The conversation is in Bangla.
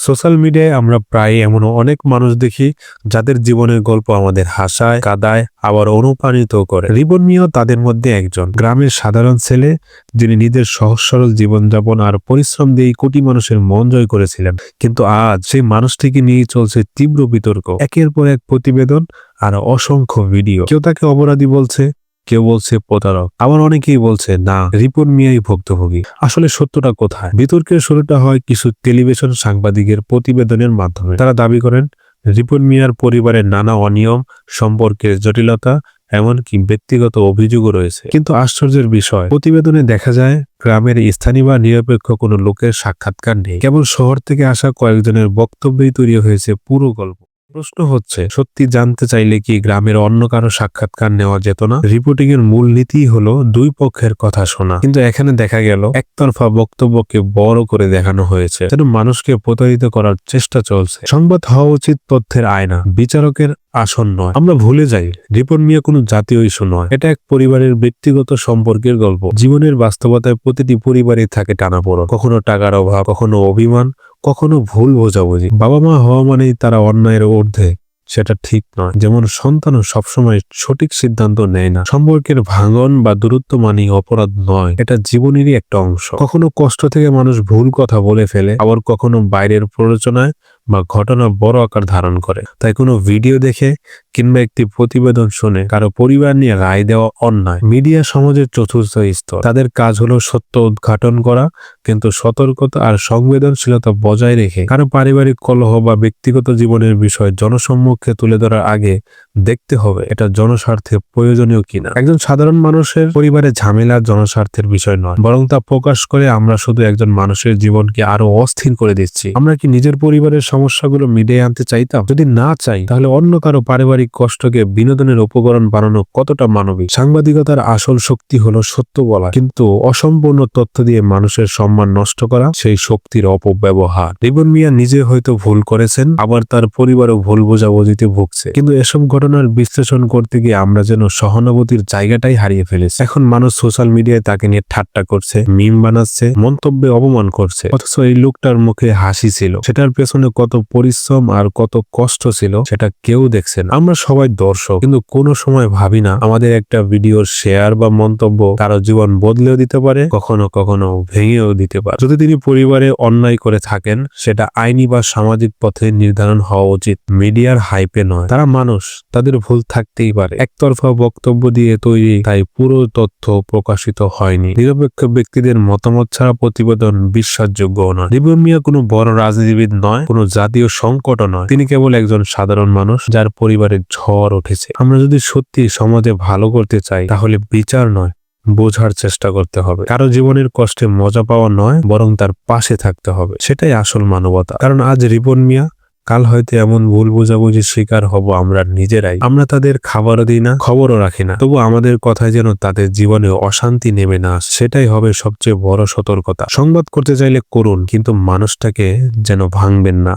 সোশ্যাল মিডিয়ায় আমরা প্রায় এমন অনেক মানুষ দেখি যাদের জীবনের গল্প আমাদের হাসায়, কাদায়, আবার অনুপ্রাণিত করে। রিবন মিয়াও তাদের মধ্যে একজন। গ্রামের সাধারণ ছেলে যিনি নিজের সহজ সরল জীবনযাপন আর পরিশ্রম দিয়ে কোটি মানুষের মন জয় করেছিলেন। কিন্তু আজ সেই মানুষটিকে নিয়ে চলছে তীব্র বিতর্ক। একের পর এক প্রতিবেদন আর অসংখ্য ভিডিও। কেউ তাকে অপরাধী বলছে কেউ বলছে প্রতারক। আবার অনেকেই বলছে, না, রিপন মিয়াই ভুক্তভোগী। আসলে সত্যটা কোথায়? বিতর্কের শুরুটা হয় কিছু টেলিভিশন সাংবাদিকের প্রতিবেদনের মাধ্যমে। তারা দাবি করেন, রিপন মিয়ার পরিবারের নানা অনিয়ম, সম্পর্কের জটিলতা, এমনকি ব্যক্তিগত অভিযোগও রয়েছে। কিন্তু আশ্চর্যের বিষয়, প্রতিবেদনে দেখা যায়, গ্রামের স্থানীয় বা নিরপেক্ষ কোনো লোকের সাক্ষাৎকার নেই। কেবল শহর থেকে আসা কয়েকজনের বক্তব্যেই তৈরি হয়েছে পুরো গল্প। প্রশ্ন হচ্ছে, সত্যি জানতে চাইলে কি গ্রামের অন্য কারও সাক্ষাৎকার নেওয়া যেত না? রিপোর্টিং এর মূল নীতি হলো দুই পক্ষের কথা শোনা। কিন্তু এখানে দেখা গেল, একতরফা বক্তব্যকে বড় করে দেখানো হয়েছে, যেন মানুষকে প্রতারিত করার চেষ্টা চলছে। সংবাদ হওয়া উচিত তথ্যের আয়না, বিচারকের আসন নয়। আমরা ভুলে যাই, রিপন মিয়া কোনো জাতীয় ইস্যু নয়। এটা এক পরিবারের ব্যক্তিগত সম্পর্কের গল্প। জীবনের বাস্তবতায় প্রতিটি পরিবারে থাকে টানাপোড়ন। কখনো টাকার অভাব, কখনো অভিমান কখনো ভুল বোঝাবুঝি। বাবা মা হওয়া মানেই তারা অন্যায়ের ঊর্ধ্বে। সেটা ঠিক নয়। যেমন সন্তানও সবসময় সঠিক সিদ্ধান্ত নেয় না। সম্পর্কের ভাঙন বা দূরত্ব মানি অপরাধ নয়। এটা জীবনেরই একটা অংশ। কখনো কষ্ট থেকে মানুষ ভুল কথা বলে ফেলে, আবার কখনো বাইরের প্ররোচনায় বা ঘটনা বড় আকার ধারণ করে। তাই কোনো ভিডিও দেখে কিংবা একটি প্রতিবেদন শুনে কারও পরিবার নিয়ে রায় দেওয়া অন্যায়। মিডিয়া সমাজের চতুর্থ স্তর। তাদের কাজ হলো সত্য উদ্ঘাটন করা, কিন্তু সতর্কতা আর সংবেদনশীলতা বজায় রেখে কারও পারিবারিক কলহ বা ব্যক্তিগত জীবনের বিষয় জনসম্মুখে তুলে ধরার আগে দেখতে হবে এটা জনস্বার্থে প্রয়োজনীয় কিনা। একজন সাধারণ মানুষের পরিবারে ঝামেলা জনস্বার্থের বিষয় নয়, বরং তা প্রকাশ করে আমরা শুধু একজন মানুষের জীবনকে আরও অস্থির করে দিচ্ছি। আমরা কি নিজের পরিবারের সমস্যাগুলো মিডিয়ে আনতে চাইতাম? যদি না চাই, তাহলে অন্য কারও পারিবারিক কষ্টকে বিনোদনের উপকরণ বানানো কতটা মানবিক? সাংবাদিকতার আসল শক্তি হলো সত্য বলা, কিন্তু অসম্পূর্ণ তথ্য দিয়ে মানুষের সম্মান নষ্ট করা সেই শক্তির অপব্যবহার। রিবন মিয়া নিজে হয়তো ভুল করেছেন, আবার তার পরিবারও ভুল বোঝাবুঝিতে ভুগছে, কিন্তু এসব ঘটনার বিশ্লেষণ করতে গিয়ে আমরা যেন সহানুভূতির জায়গাটাই হারিয়ে ফেলেছি। এখন মানুষ সোশ্যাল মিডিয়ায় তাকে নিয়ে ঠাট্টা করছে মিম বানাচ্ছে, মন্তব্যে অপমান করছে। অথচ এই লোকটার মুখে হাসি ছিল। সেটার পেছনে কত পরিশ্রম আর কত কষ্ট ছিল, সেটা কেউ দেখছে না। আমরা সবাই দর্শক, কিন্তু কোনো সময় ভাবি না, আমাদের একটা ভিডিওর শেয়ার বা মন্তব্য কারও জীবন বদলেও দিতে পারে, কখনো কখনো ভেঙেও দিতে পারে। যদি তিনি পরিবারে অন্যায় করে থাকেন, সেটা আইনি বা সামাজিক পথে নির্ধারণ হওয়া উচিত। মিডিয়ার হাইপে নয়। তারা মানুষ তাদের ভুল থাকতেই পারে। একতরফা বক্তব্য দিয়ে তৈরি, তাই পুরো তথ্য প্রকাশিত হয়নি। নিরপেক্ষ ব্যক্তিদের মতামত ছাড়া প্রতিবেদন বিশ্বাসযোগ্য নয়। রিবন মিয়া কোনো বড় রাজনীতিবিদ নয়, কোনো জাতীয় সংকটও নয়। তিনি কেবল একজন সাধারণ মানুষ, যার পরিবারের ঝড় উঠেছে। আমরা যদি সত্যি সমাজে ভালো করতে চাই, তাহলে বিচার নয়, বোঝার চেষ্টা করতে হবে। কারও জীবনের কষ্টে মজা পাওয়া নয়, বরং তার পাশে থাকতে হবে। সেটাই আসল মানবতা। কারণ আজ রিপন মিয়া কাল হয়তো এমন ভুল বোঝাবুঝির শিকার হব আমরা নিজেরাই। আমরা তাদের খাবারও দিই না, খবরও রাখি না। তবু আমাদের কথায় যেন তাদের জীবনে অশান্তি নেমে না সেটাই হবে সবচেয়ে বড় সতর্কতা। সংবাদ করতে চাইলে করুন, কিন্তু মানুষটাকে যেন ভাঙবেন না।